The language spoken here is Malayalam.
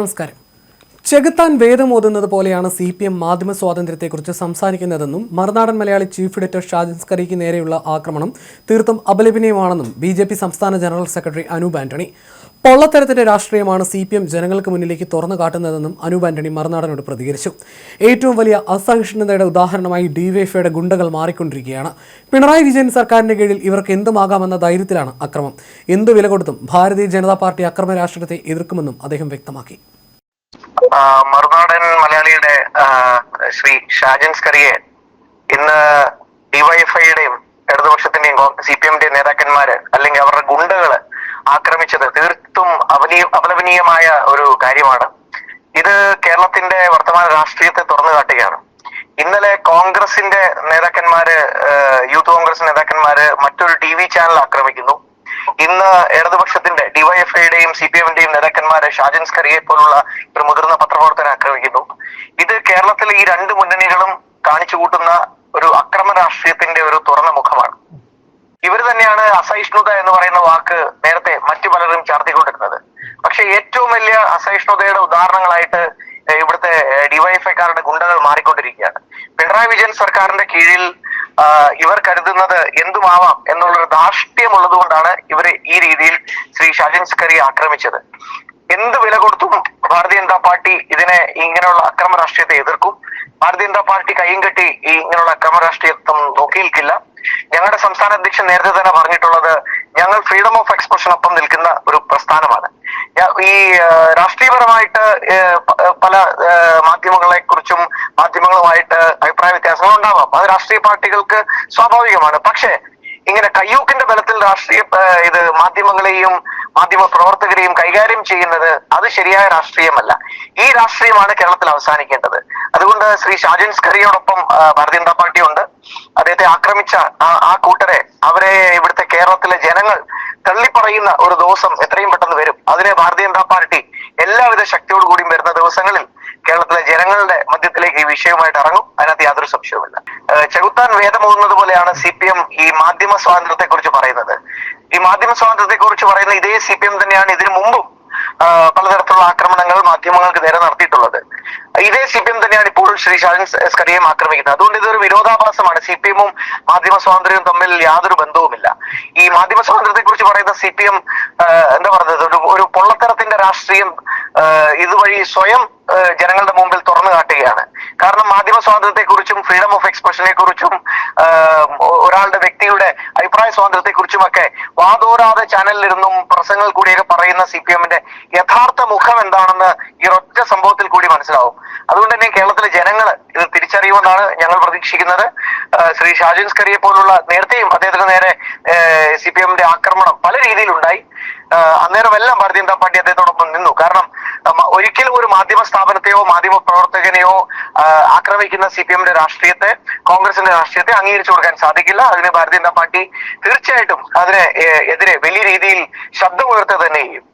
നമസ്കാരം. ചെകുത്താൻ വേദമോതുന്നത് പോലെയാണ് സി പി എം മാധ്യമ സ്വാതന്ത്ര്യത്തെക്കുറിച്ച് സംസാരിക്കുന്നതെന്നും മറുനാടൻ മലയാളി ചീഫ് എഡിറ്റർ ഷാജൻ സ്കറിക്ക് നേരെയുള്ള ആക്രമണം തീർത്തും അപലപനീയമാണെന്നും ബി ജെ പി സംസ്ഥാന ജനറൽ സെക്രട്ടറി അനൂപ് ആന്റണി. പൊള്ളത്തരത്തിന്റെ രാഷ്ട്രീയമാണ് സി പി എം ജനങ്ങൾക്ക് മുന്നിലേക്ക് തുറന്നു കാട്ടുന്നതെന്നും അനൂപ് ആന്റണി മറുനാടനോട് പ്രതികരിച്ചു. ഏറ്റവും വലിയ അസഹിഷ്ണുതയുടെ ഉദാഹരണമായി ഡിവൈഎഫ്ഐയുടെ ഗുണ്ടകൾ മാറിക്കൊണ്ടിരിക്കുകയാണ്. പിണറായി വിജയൻ സർക്കാരിന്റെ കീഴിൽ ഇവർക്ക് എന്തുമാകാമെന്ന ധൈര്യത്തിലാണ് അക്രമം. എന്തു വില കൊടുത്തും ഭാരതീയ ജനതാ പാർട്ടി അക്രമ രാഷ്ട്രീയത്തെ എതിർക്കുമെന്നും അദ്ദേഹം വ്യക്തമാക്കി. മറുനാടൻ മലയാളിയുടെ ശ്രീ ഷാജൻ സ്കറിയെ ഇന്ന് ഡിവൈഎഫ്ഐയുടെയും ഇടതുപക്ഷത്തിന്റെയും സി പി എമ്മിന്റെയും നേതാക്കന്മാര് അല്ലെങ്കിൽ അവരുടെ ഗുണ്ടകൾ ആക്രമിച്ചത്. തീർത്തും അപലീ അപലപനീയമായ ഒരു കാര്യമാണ്. ഇത് കേരളത്തിന്റെ വർത്തമാന രാഷ്ട്രീയത്തെ തുറന്നു കാട്ടുകയാണ്. ഇന്നലെ കോൺഗ്രസിന്റെ നേതാക്കന്മാര് യൂത്ത് കോൺഗ്രസ് നേതാക്കന്മാര് മറ്റൊരു ടി വി ചാനൽ ആക്രമിക്കുന്നു. ഇന്ന് ഇടതുപക്ഷത്തിന്റെ ഡിവൈഎഫ്ഐയുടെയും സി പി എമ്മിന്റെയും നേതാക്കന്മാരെ ഷാജൻ സ്കറിയെ പോലുള്ള ഒരു മുതിർന്ന പത്രപ്രവർത്തകരെ ആക്രമിക്കുന്നു. ഇത് കേരളത്തിലെ ഈ രണ്ട് മുന്നണികളും കാണിച്ചു കൂട്ടുന്ന ഒരു അക്രമ രാഷ്ട്രീയത്തിന്റെ ഒരു തുറന്ന മുഖമാണ്. ഇവർ തന്നെയാണ് അസഹിഷ്ണുത എന്ന് പറയുന്ന വാക്ക് നേരത്തെ മറ്റു പലരും ചാർത്തിക്കൊണ്ടിരുന്നത്. പക്ഷെ ഏറ്റവും വലിയ അസഹിഷ്ണുതയുടെ ഉദാഹരണങ്ങളായിട്ട് ഇവിടുത്തെ ഡിവൈഎഫ്ഐക്കാരുടെ ഗുണ്ടകൾ മാറിക്കൊണ്ടിരിക്കുകയാണ്. പിണറായി വിജയൻ സർക്കാരിന്റെ കീഴിൽ ഇവർ കരുതുന്നത് എന്തുമാവാം എന്നുള്ളൊരു ധാർഷ്ട്യമുള്ളത് കൊണ്ടാണ് ഇവർ ഈ രീതിയിൽ ശ്രീ ഷാജൻ സ്കറി ആക്രമിച്ചത്. എന്ത് വില കൊടുത്തും ഭാരതീയ ജനതാ പാർട്ടി ഇതിനെ ഇങ്ങനെയുള്ള അക്രമ രാഷ്ട്രീയത്തെ എതിർക്കും. ഭാരതീയ ജനതാ പാർട്ടി കൈയും കെട്ടി ഈ ഇങ്ങനെയുള്ള അക്രമ രാഷ്ട്രീയത്വം നോക്കിയിരിക്കില്ല. ഞങ്ങളുടെ സംസ്ഥാന അധ്യക്ഷൻ നേരത്തെ തന്നെ പറഞ്ഞിട്ടുള്ളത് ഞങ്ങൾ ഫ്രീഡം ഓഫ് എക്സ്പ്രഷൻ എക്സ്പ്രഷനൊപ്പം നിൽക്കുന്ന ഒരു പ്രസ്ഥാനമാണ്. ഈ രാഷ്ട്രീയപരമായിട്ട് പല മാധ്യമങ്ങളെ കുറിച്ചും മാധ്യമങ്ങളുമായിട്ട് അഭിപ്രായ വ്യത്യാസങ്ങൾ ഉണ്ടാവാം. അത് രാഷ്ട്രീയ പാർട്ടികൾക്ക് സ്വാഭാവികമാണ്. പക്ഷേ ഇങ്ങനെ കയ്യൂക്കിന്റെ ബലത്തിൽ രാഷ്ട്രീയ ഇത് മാധ്യമങ്ങളെയും മാധ്യമ പ്രവർത്തകരെയും കൈകാര്യം ചെയ്യുന്നത് അത് ശരിയായ രാഷ്ട്രീയമല്ല. ഈ രാഷ്ട്രീയമാണ് കേരളത്തിൽ അവസാനിക്കേണ്ടത്. അതുകൊണ്ട് ശ്രീ ഷാജൻ സ്കറിയോടൊപ്പം ഭാരതീയ ജനതാ പാർട്ടി ഉണ്ട്. അദ്ദേഹത്തെ ആക്രമിച്ച ആ- കൂട്ടരെ അവരെ ഇവിടുത്തെ കേരളത്തിലെ ജനങ്ങൾ തള്ളിപ്പറയുന്ന ഒരു ദിവസം എത്രയും പെട്ടെന്ന് വരും. അതിനെ ഭാരതീയ ജനതാ പാർട്ടി എല്ലാവിധ ശക്തിയോടുകൂടിയും വരുന്ന ദിവസങ്ങളിൽ കേരളത്തിലെ ജനങ്ങളുടെ മധ്യത്തിലേക്ക് ഈ വിഷയവുമായിട്ട് ഇറങ്ങും. അതിനകത്ത് യാതൊരു സംശയവുമില്ല. ചെകുത്താൻ വേദമോന്നത് പോലെയാണ് സി പി എം ഈ മാധ്യമ സ്വാതന്ത്ര്യത്തെ കുറിച്ച് പറയുന്നത്. ഈ മാധ്യമ സ്വാതന്ത്ര്യത്തെ കുറിച്ച് പറയുന്ന ഇതേ സി പി എം തന്നെയാണ് ഇതിനു മുമ്പും പലതരത്തിലുള്ള ആക്രമണങ്ങൾ മാധ്യമങ്ങൾക്ക് നേരെ നടത്തിയിട്ടുള്ളത്. ഇതേ സി പി എം തന്നെയാണ് ഇപ്പോൾ ശ്രീ ഷാജൻ സ്കറിയെയും ആക്രമിക്കുന്നത്. അതുകൊണ്ട് ഇതൊരു വിരോധാഭാസമാണ്. സി പി എമ്മും മാധ്യമ സ്വാതന്ത്ര്യവും തമ്മിൽ യാതൊരു ബന്ധവുമില്ല. ഈ മാധ്യമ സ്വാതന്ത്ര്യത്തെ കുറിച്ച് പറയുന്ന സി പി എം എന്താ പറയുന്നത്? ഒരു ഒരു പൊള്ളത്തരത്തിന്റെ രാഷ്ട്രീയം ഇതുവഴി സ്വയം ജനങ്ങളുടെ മുമ്പിൽ തുറന്നു കാട്ടുകയാണ്. കാരണം മാധ്യമ സ്വാതന്ത്ര്യത്തെക്കുറിച്ചും ഫ്രീഡം ഓഫ് എക്സ്പ്രഷനെ കുറിച്ചും ഒരാളുടെ വ്യക്തിയുടെ അഭിപ്രായ സ്വാതന്ത്ര്യത്തെ കുറിച്ചുമൊക്കെ വാതോരാതെ ചാനലിലിരുന്നും പ്രസംഗങ്ങൾ കൂടിയൊക്കെ പറയുന്ന സി പി എമ്മിന്റെ യഥാർത്ഥ മുഖം എന്താണെന്ന് ഈ ഒറ്റ സംഭവത്തിൽ കൂടി മനസ്സിലാവും. അതുകൊണ്ട് തന്നെ കേരളത്തിലെ ജനങ്ങൾ ഇത് തിരിച്ചറിയുമെന്നാണ് ഞങ്ങൾ പ്രതീക്ഷിക്കുന്നത്. ശ്രീ ഷാജിൻസ് കരിയെ പോലുള്ള നേരത്തെയും അദ്ദേഹത്തിന് നേരെ സി പി എമ്മിന്റെ ആക്രമണം പല രീതിയിലുണ്ടായി. ആ, അന്നേരമെല്ലാം ഭാരതീയ ജനതാ പാർട്ടി അദ്ദേഹത്തോടൊപ്പം നിന്നു. കാരണം ഒരിക്കലും ഒരു മാധ്യമ സ്ഥാപനത്തെയോ മാധ്യമ പ്രവർത്തകനെയോ ആക്രമിക്കുന്ന സി പി എമ്മിന്റെ രാഷ്ട്രീയത്തെ കോൺഗ്രസിന്റെ രാഷ്ട്രീയത്തെ അംഗീകരിച്ചു കൊടുക്കാൻ സാധിക്കില്ല. അതിന് ഭാരതീയ ജനതാ പാർട്ടി തീർച്ചയായിട്ടും അതിനെ എതിരെ വലിയ രീതിയിൽ ശബ്ദമുയർത്തുക തന്നെ ചെയ്യും.